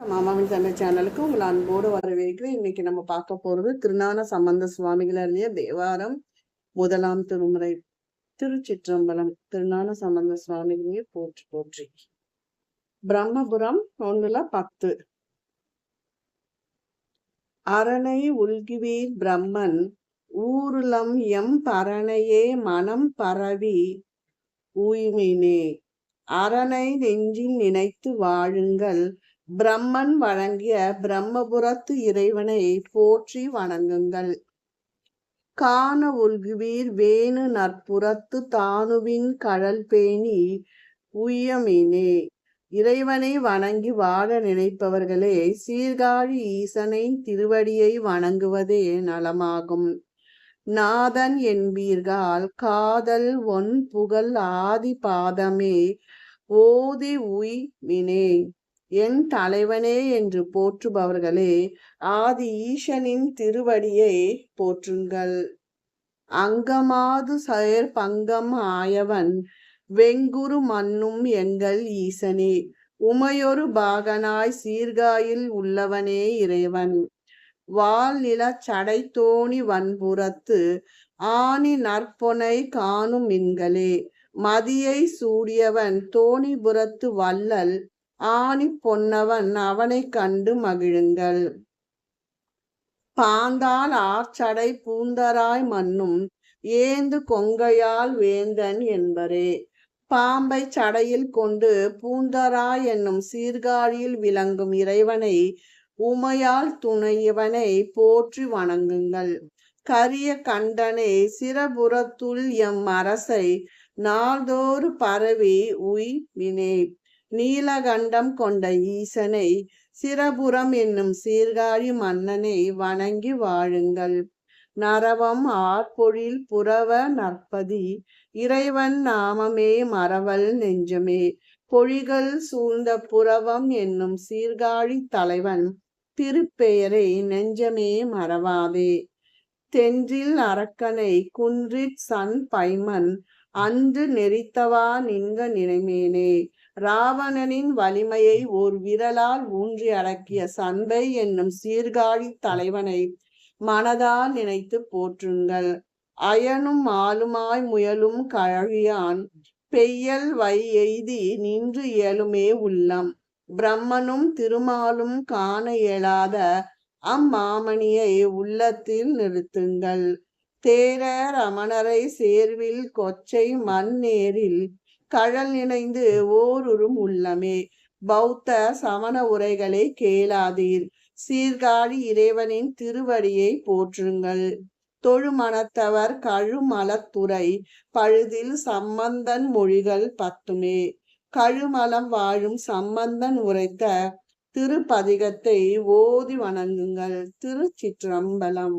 மாமாவின் தமிழ் சேனலுக்கு உங்களை அன்போடு வரவேற்கிறேன். இன்னைக்கு நம்ம பார்க்க போறது திருஞான சம்பந்த சுவாமிகள் தேவாரம் முதலாம் திருமுறை திருச்சிற்றம்பலம். திருஞான சம்பந்த சுவாமிகளையே போற்றி போற்றி. பிரம்மபுரம் ஒண்ணுல பத்து. அரணை உள்கிவீர் பிரம்மன் ஊருளம் எம் பரணையே மனம் பரவி ஊய்மினே. அரணை நெஞ்சில் நினைத்து வாழுங்கள் பிரம்மன் வழங்கிய பிரம்மபுரத்து இறைவனை போற்றி வணங்குங்கள். காண உல்குவீர் வேணு நற்புறத்து தானுவின் கழல் பேணி உய்யமீனே. இறைவனை வணங்கி வாழ நினைப்பவர்களே சீர்காழி ஈசனை திருவடியை வணங்குவதே நலமாகும். நாதன் என்பீர்கள் காதல் ஒன் புகழ் ஆதி பாதமே ஓதி உய் மினே. என் தலைவனே என்று போற்றுபவர்களே ஆதி ஈசனின் திருவடியை போற்றுங்கள். அங்கமாது செயற் பங்கம் ஆயவன் வெங்குரு மண்ணும் எங்கள் ஈசனே. உமையொரு பாகனாய் சீர்காயில் உள்ளவனே இறைவன். வால் நில சடைத்தோணி வன்புறத்து ஆணி நற்பொனை காணும் மின்களே. மதியை சூடியவன் தோணிபுரத்து வள்ளல் ஆணி பொன்னவன் அவனை கண்டு மகிழுங்கள். பாந்தால் ஆச்சடை பூந்தராய் மண்ணும் ஏந்து கொங்கையால் வேந்தன் என்பரே. பாம்பை சடையில் கொண்டு பூந்தராய் என்னும் சீர்காழியில் விளங்கும் இறைவனை உமையால் துணையவனை போற்றி வணங்குங்கள். கரிய கண்டனை சிறபுறத்துள் எம் அரசை நாள்தோறு பரவி உய் வினே நீலகண்டம் கொண்ட ஈசனை சிரபுரம் என்னும் சீர்காழி மன்னனை வணங்கி வாழுங்கள். நரவம் ஆர்பொழில் புறவ நற்பதி இறைவன் நாமமே மறவல் நெஞ்சமே. பொழிகள் சூழ்ந்த புறவம் என்னும் சீர்காழி தலைவன் திருப்பெயரை நெஞ்சமே மறவாதே. தென்றில் அரக்கனை குன்றிற் சன் பைமன் அன்று நெறித்தவா நின்க நினைமேனே. ராவணனின் வலிமையை ஓர் விரலால் ஊன்றி அடக்கிய சண்பை என்னும் சீர்காழி தலைவனை மனதால் நினைத்து போற்றுங்கள். அயனும் ஆளுமாய் முயலும் கழியான் பெய்யல் வை எய்தி நின்று இயலுமே உள்ளம். பிரம்மனும் திருமாலும் காண இயலாத அம்மாமணியை உள்ளத்தில் நிறுத்துங்கள். தேரர் அமணரை சேர்வில் கொச்சை மண்ணேரில் கழல் நினைந்து ஓருறும் உள்ளமே. பௌத்த சமண உரைகளை கேளாதீர். சீர்காழி இறைவனின் திருவடியை போற்றுங்கள். தொழுமணத்தவர் கழுமலத்துறை பழுதில் சம்பந்தன் மொழிகள் பத்துமே. கழுமலம் வாழும் சம்பந்தன் உரைத்த திருப்பதிகத்தை ஓதி வணங்குங்கள். திருச்சிற்றம்பலம்.